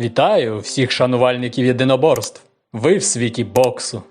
Вітаю всіх шанувальників єдиноборств. Ви в світі боксу.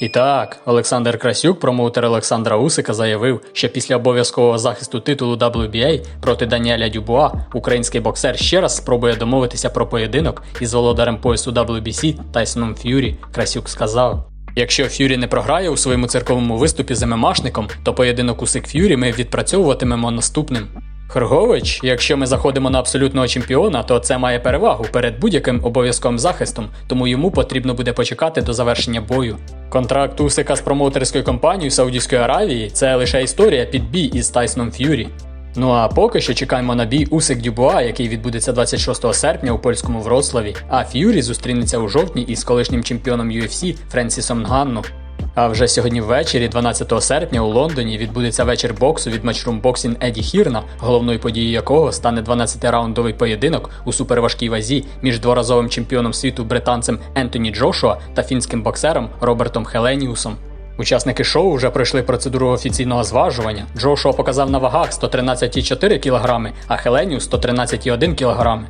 І так, Олександр Красюк, промоутер Олександра Усика, заявив, що після обов'язкового захисту титулу WBA проти Даніеля Дюбуа український боксер ще раз спробує домовитися про поєдинок із володарем поясу WBC Тайсоном Ф'юрі. Красюк сказав. Якщо Ф'юрі не програє у своєму цирковому виступі з ММАшником, то поєдинок Усик Ф'юрі ми відпрацьовуватимемо наступним. Хргович, якщо ми заходимо на абсолютного чемпіона, то це має перевагу перед будь-яким обов'язковим захистом, тому йому потрібно буде почекати до завершення бою. Контракт Усика з промоутерською компанією Саудівської Аравії це лише історія під бій із Тайсоном Ф'юрі. Ну а поки що чекаємо на бій Усик Дюбуа, який відбудеться 26 серпня у польському Вроцлаві, а Ф'юрі зустрінеться у жовтні із колишнім чемпіоном UFC Френсісом Нганну. А вже сьогодні ввечері, 12 серпня, у Лондоні відбудеться вечір боксу від матчрум боксін Еді Хірна, головною подією якого стане 12-раундовий поєдинок у суперважкій вазі між дворазовим чемпіоном світу британцем Ентоні Джошуа та фінським боксером Робертом Хеленіусом. Учасники шоу вже пройшли процедуру офіційного зважування. Джошуа показав на вагах 113,4 кг, а Хеленіус 113,1 кг.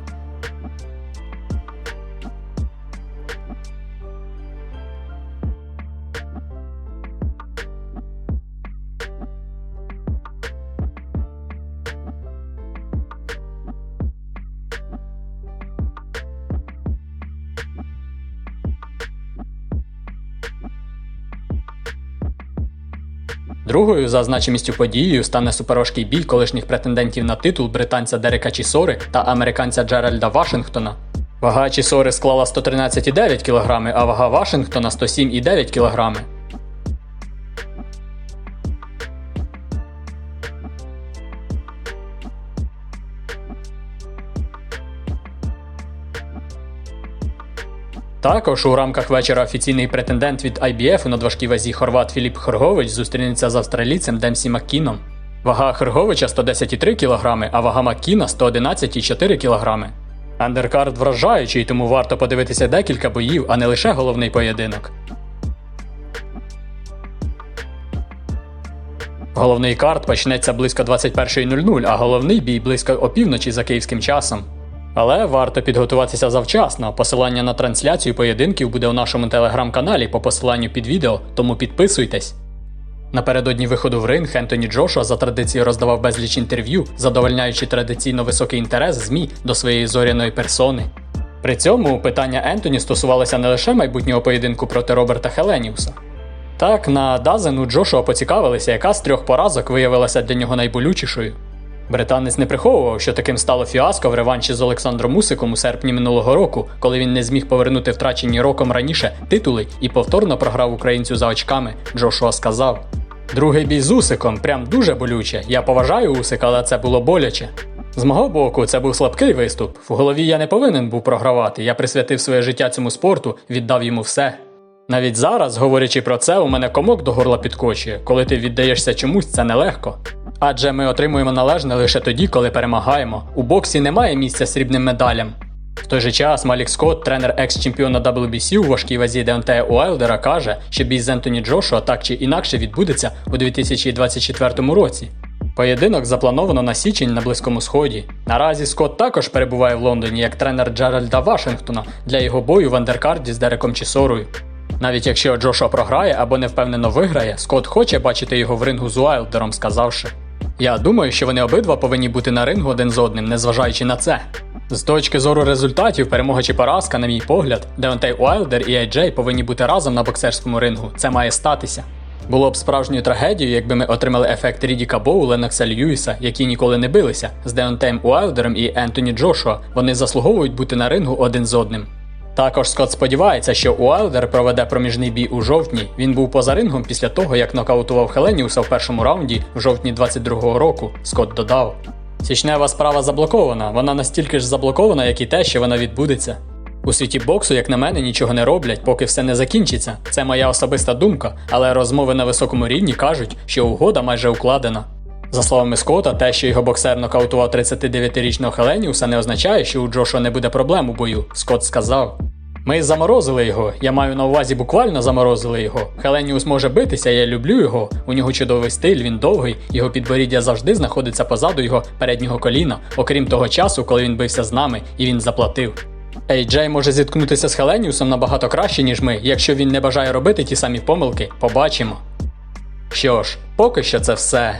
Другою за значимістю подією стане суперважкий бій колишніх претендентів на титул британця Дерека Чісори та американця Джеральда Вашингтона. Вага Чісори склала 113,9 кг, а вага Вашингтона 107,9 кг. Також у рамках вечора офіційний претендент від IBF у надважкій вазі хорват Філіп Хоргович зустрінеться з австралійцем Демсі Маккіном. Вага Хорговича 110,3 кг, а вага Маккіна 111,4 кг. Андеркард вражаючий, тому варто подивитися декілька боїв, а не лише головний поєдинок. Головний карт почнеться близько 21.00, а головний бій близько опівночі за київським часом. Але варто підготуватися завчасно. Посилання на трансляцію поєдинків буде у нашому телеграм-каналі по посиланню під відео, тому підписуйтесь. Напередодні виходу в ринг Ентоні Джошуа за традицією роздавав безліч інтерв'ю, задовольняючи традиційно високий інтерес ЗМІ до своєї зоряної персони. При цьому питання Ентоні стосувалося не лише майбутнього поєдинку проти Роберта Хеленіуса. Так, на Дазен у Джошуа поцікавилися, яка з трьох поразок виявилася для нього найболючішою. Британець не приховував, що таким стало фіаско в реванші з Олександром Мусиком у серпні минулого року, коли він не зміг повернути втрачені роком раніше титули і повторно програв українцю за очками. Джошуа сказав: Другий бій з Усиком прям дуже болюче. Я поважаю Усика, але це було боляче. З мого боку, це був слабкий виступ. В голові я не повинен був програвати. Я присвятив своє життя цьому спорту, віддав йому все. Навіть зараз, говорячи про це, у мене комок до горла підкочує. Коли ти віддаєшся чомусь, це нелегко. Адже ми отримуємо належне лише тоді, коли перемагаємо. У боксі немає місця срібним медалям. В той же час Малік Скотт, тренер екс-чемпіона WBC у важкій вазі Деонтея Уайлдера, каже, що бій з Ентоні Джошуа так чи інакше відбудеться у 2024 році. Поєдинок заплановано на січень на Близькому Сході. Наразі Скотт також перебуває в Лондоні як тренер Джеральда Вашингтона для його бою в андеркарді з Дереком Чісорою. Навіть якщо Джошуа програє або невпевнено виграє, Скотт хоче бачити його в рингу з Уайлдером, сказавши. Я думаю, що вони обидва повинні бути на рингу один з одним, незважаючи на це. З точки зору результатів, перемога чи поразка, на мій погляд, Деонтей Уайлдер і Ейджей повинні бути разом на боксерському рингу. Це має статися. Було б справжньою трагедією, якби ми отримали ефект Рідіка Боу, Ленокса Льюіса, які ніколи не билися, з Деонтеєм Уайлдером і Ентоні Джошуа. Вони заслуговують бути на рингу один з одним. Також Скотт сподівається, що Уайлдер проведе проміжний бій у жовтні. Він був поза рингом після того, як нокаутував Хеленіуса в першому раунді в жовтні 22-го року. Скотт додав. Січнева справа заблокована. Вона настільки ж заблокована, як і те, що вона відбудеться. У світі боксу, як на мене, нічого не роблять, поки все не закінчиться. Це моя особиста думка, але розмови на високому рівні кажуть, що угода майже укладена. За словами Скотта, те, що його боксер нокаутував 39-річного Хеленіуса, не означає, що у Джошуа не буде проблем у бою. Скотт сказав. Ми заморозили його, я маю на увазі буквально заморозили його. Хеленіус може битися, я люблю його. У нього чудовий стиль, він довгий, його підборіддя завжди знаходиться позаду його переднього коліна, окрім того часу, коли він бився з нами і він заплатив. Ей Джей може зіткнутися з Хеленіусом набагато краще, ніж ми. Якщо він не бажає робити ті самі помилки, побачимо. Що ж, поки що це все.